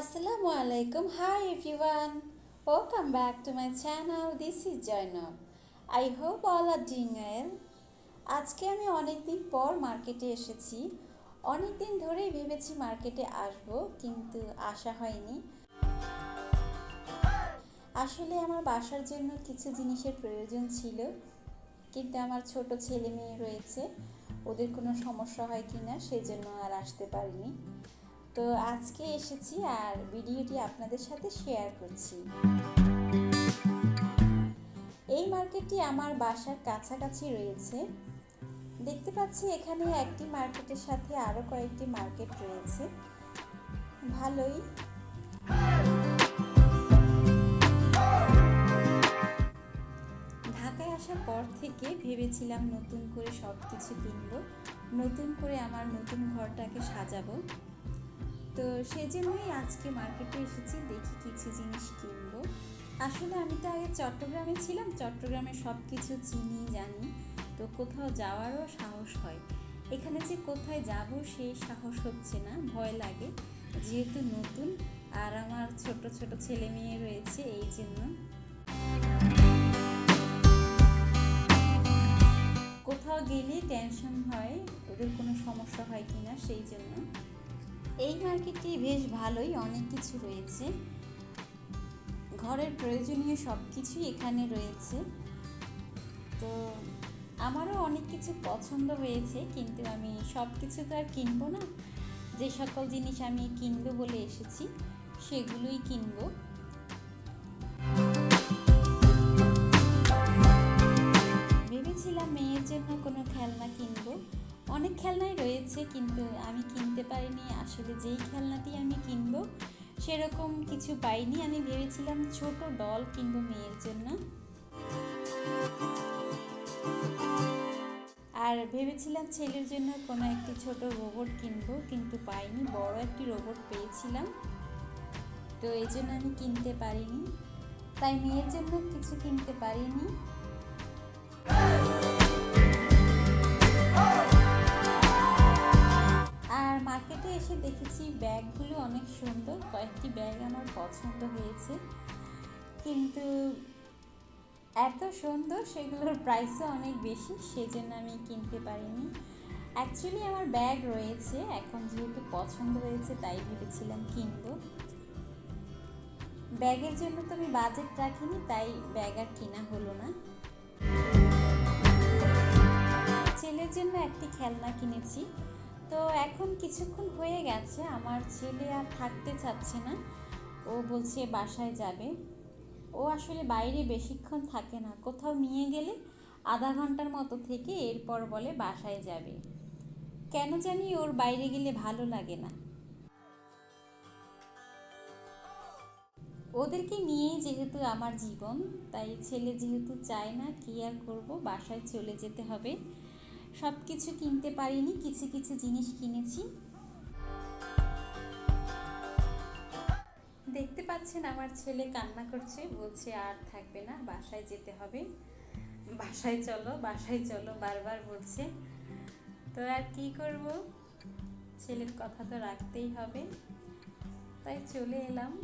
Assalamu alaikum. Hi, everyone. Welcome back to my channel. This is Jainab. I hope all are doing well. আজকে আমি অনেক দিন পর মার্কেটে এসেছি অনেক দিন ধরেই ভেবেছি মার্কেটে আসব, কিন্তু আসা হয়নি আসলে আমার বাসার জন্য কিছু জিনিসের প্রয়োজন ছিল, কিন্তু আমার ছোট ছেলে মেয়ে রয়েছে ওদের কোনো সমস্যা হয় কি না সেই জন্য আর আসতে পারিনি তো আজকে এসেছি আর ভিডিওটি আপনাদের সাথে শেয়ার করছি। এই মার্কেটটি আমার বাসার কাছাকাছি রয়েছে। দেখতে পাচ্ছি এখানে একটি মার্কেটের সাথে আরও কয়েকটি মার্কেট রয়েছে। ভালোই। ঢাকায় আসার পর থেকে ভেবেছিলাম নতুন করে সব কিছু কিনবো, নতুন করে আমার নতুন ঘরটাকে সাজাবো। তো সেজন্যই আজকে মার্কেটে এসেছি, দেখি কিছু জিনিস কিনবো। আসলে আমি তো আগে চট্টগ্রামে ছিলাম চট্টগ্রামে সব কিছু চিনি, জানি। তো কোথাও যাওয়ারও সাহস হয়। এখানে যে কোথায় যাব সেই সাহস হচ্ছে না, ভয় লাগে। যেহেতু নতুন, আর আমার ছোট ছোট ছেলে মেয়ে রয়েছে, এই জন্য। কোথাও গেলে টেনশন হয়, ওদের কোনো সমস্যা হয় কিনা, সেই জন্য। এই মার্কেটটি বেশ ভালোই, অনেক কিছু রয়েছে। ঘরের প্রয়োজনীয় সব কিছুই এখানে রয়েছে। তো আমারও অনেক কিছু পছন্দ হয়েছে, কিন্তু আমি সব কিছু তো আর কিনবো না। যে সকল জিনিস আমি কিনবো বলে এসেছি, সেগুলোই কিনবো। ভেবেছিলাম মেয়ের জন্য কোনো খেলনা কিনবো। অনেক খেলনাই রয়েছে, কিন্তু আমি কিনতে আসলে যেই খেলনাটি আমি কিনবো, সেরকম কিছু পাইনি। আমি ভেবেছিলাম ছোট ডল কিনব মেয়ের জন্য। আর ভেবেছিলাম ছেলের জন্য কোনো একটি ছোট রোবট কিনবো, কিন্তু পাইনি। বড় একটি রোবট পেয়েছিলাম। তো এই জন্য আমি কিনতে পারিনি। তাই মেয়ের জন্য কিছু কিনতে পারিনি। এসে দেখেছি ব্যাগগুলো অনেক সুন্দর। কয়েকটি ব্যাগ আমার পছন্দ হয়েছে। কিন্তু এত সুন্দর সেগুলোর প্রাইসও অনেক বেশি, সেজন্য আমি কিনতে পারিনি। অ্যাকচুয়ালি আমার ব্যাগ রয়েছে, এখন যেহেতু পছন্দ হয়েছে তাই ভেবেছিলাম কিনবো। ব্যাগের জন্য তো আমি বাজেট রাখিনি, তাই ব্যাগ আর কেনা হলো না। ছেলের জন্য একটি খেলনা কিনেছি। তো এখন কিছুক্ষণ হয়ে গেছে, আমার ছেলে আর থাকতে চাচ্ছে না। ও বলছে বাসায় যাবে। ও আসলে বাইরে বেশিক্ষণ থাকে না, কোথাও নিয়ে গেলে আধা ঘণ্টার মতো থেকে এরপর বলে বাসায় যাবে। কেন জানি ওর বাইরে গেলে ভালো লাগে না। ওদেরকে নিয়েই যেহেতু আমার জীবন, তাই ছেলে যেহেতু চায় না কি আর করব, বাসায় চলে যেতে হবে। সব কিছু কিনতে পারিনি, কিছু কিছু জিনিস কিনেছি। দেখতে পাচ্ছেন আমার ছেলে কান্না করছে, বলছে আর থাকবে না, বাসায় যেতে হবে। বাসায় চলো বাসায় চলো, বারবার বলছে। তো আর কি করব? ছেলের কথা তো রাখতেই হবে। তাই চলে এলাম।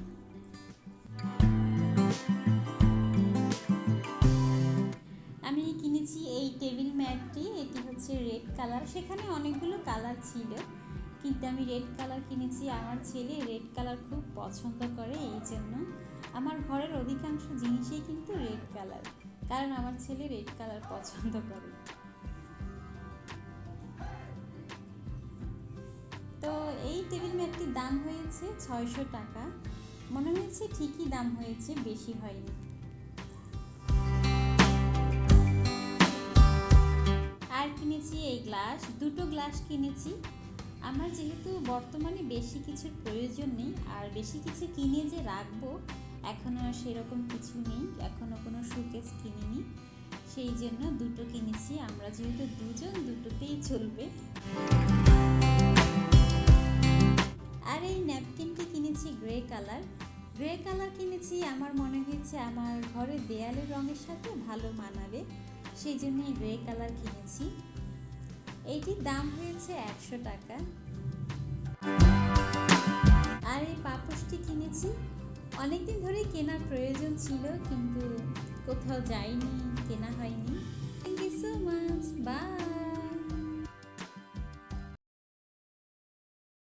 কিনেছি এই টেবিল ম্যাটটি, এটি হচ্ছে রেড কালার। সেখানে অনেকগুলো কালার ছিল, কিন্তু আমি রেড কালার কিনেছি আমার ছেলে। রেড কালার খুব পছন্দ করে এই জন্য। আমার ঘরের অধিকাংশ জিনিসই কিন্তু রেড কালার, কারণ আমার ছেলে রেড কালার পছন্দ করে। তো এই টেবিল ম্যাটটির দাম হয়েছে ছয়শো টাকা। মনে হয়েছে ঠিকই দাম হয়েছে, বেশি হয়নি। আর কিনেছি এই গ্লাস, দুটো গ্লাস কিনেছি। আমার যেহেতু বর্তমানে বেশি কিছুর প্রয়োজন নেই, আর বেশি কিছু কিনে যে রাখব এখনও সেরকম কিছু নেই এখনও কোনো সুকেস কিনিনি। সেই জন্য দুটো কিনেছি, আমরা যেহেতু দুজন, দুটোতেই চলবে। আর এই ন্যাপকিনটি কিনেছি গ্রে কালার গ্রে কালার কিনেছি, আমার মনে হয়েছে আমার ঘরের দেয়ালের রঙের সাথে ভালো মানাবে। সেই জন্য এই গ্রে কালার কিনেছি। এইটির দাম হয়েছে একশো টাকা। আর এই পাপোশটি কিনেছি। অনেকদিন ধরে কেনার প্রয়োজন ছিল, কিন্তু কোথাও যাইনি, কেনা হয়নি। Thank you so much bye